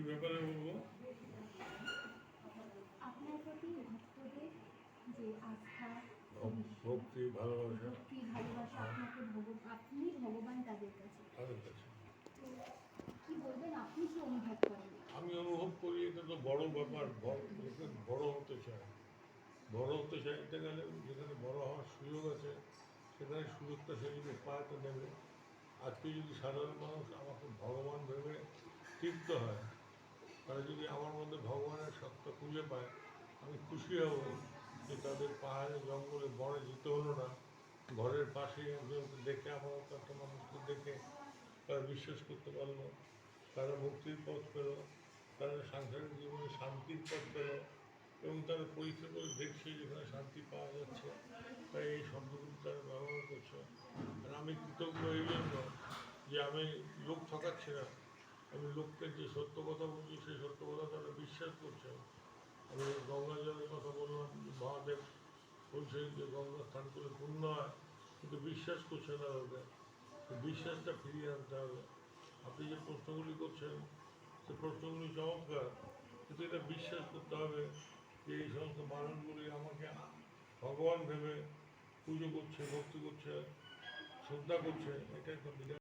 কি ব্যাপারে বলব? আপনার প্রতি ভক্তদের যে আস্থা ভক্তি ভালোবাসা। ভক্তি ভালোবাসা আপনাকে ভগবান আপনি ভগবান তাদের কাছে। তাদের কাছে। কি বলবেন? আপনি কি অনুভব করেন? আমি অনুভব করি এটা তো বড় ব্যাপার বড় হতে চায়। বড় হতে চাইতে গেলে যেখানে বড় হওয়ার সুযোগ আছে সেখানে সুযোগটা সে যদি পায় তো নেবে। আজকে যদি সাধারণ মানুষ আমাকে ভগবান ভেবে তৃপ্ত হয় তারা যদি আমার মধ্যে ভগবানের সত্তা খুঁজে পায়, আমি খুশি হব যে তাদের পাহাড়ে জঙ্গলে বনে যেতে হলো না। ঘরের পাশে একজনকে দেখে, আমার একটা মানুষকে দেখে তারা বিশ্বাস করতে পারল, তারা মুক্তির পথ পেল, তারা সাংসারিক জীবনে শান্তির পথ পেল এবং তারা পরীক্ষা করে দেখছে যেখানে শান্তি পাওয়া যাচ্ছে। তাই এই শব্দগুলি তারা ব্যবহার করছে। আর আমি কৃতজ্ঞ এই জন্য যে আমি লোক ঠকাচ্ছি না। আমি লোককে যে সত্য কথা বলছি, সেই সত্য কথা তারা বিশ্বাস করছে আমি গঙ্গা জলের কথা বললাম, মহাদেব বলছে যে গঙ্গা স্থান করলে পূর্ণ হয়, কিন্তু বিশ্বাস করছে না ওকে। বিশ্বাসটা ফিরিয়ে আনতে হবে। আপনি যে প্রশ্নগুলি করছেন, সে প্রশ্নগুলি চমৎকার, কিন্তু এটা বিশ্বাস করতে হবে যে এই সমস্ত মানুষগুলি আমাকে ভগবান ভেবে পুজো করছে, ভক্তি করছে, শ্রদ্ধা করছে এটা একটা বিরাট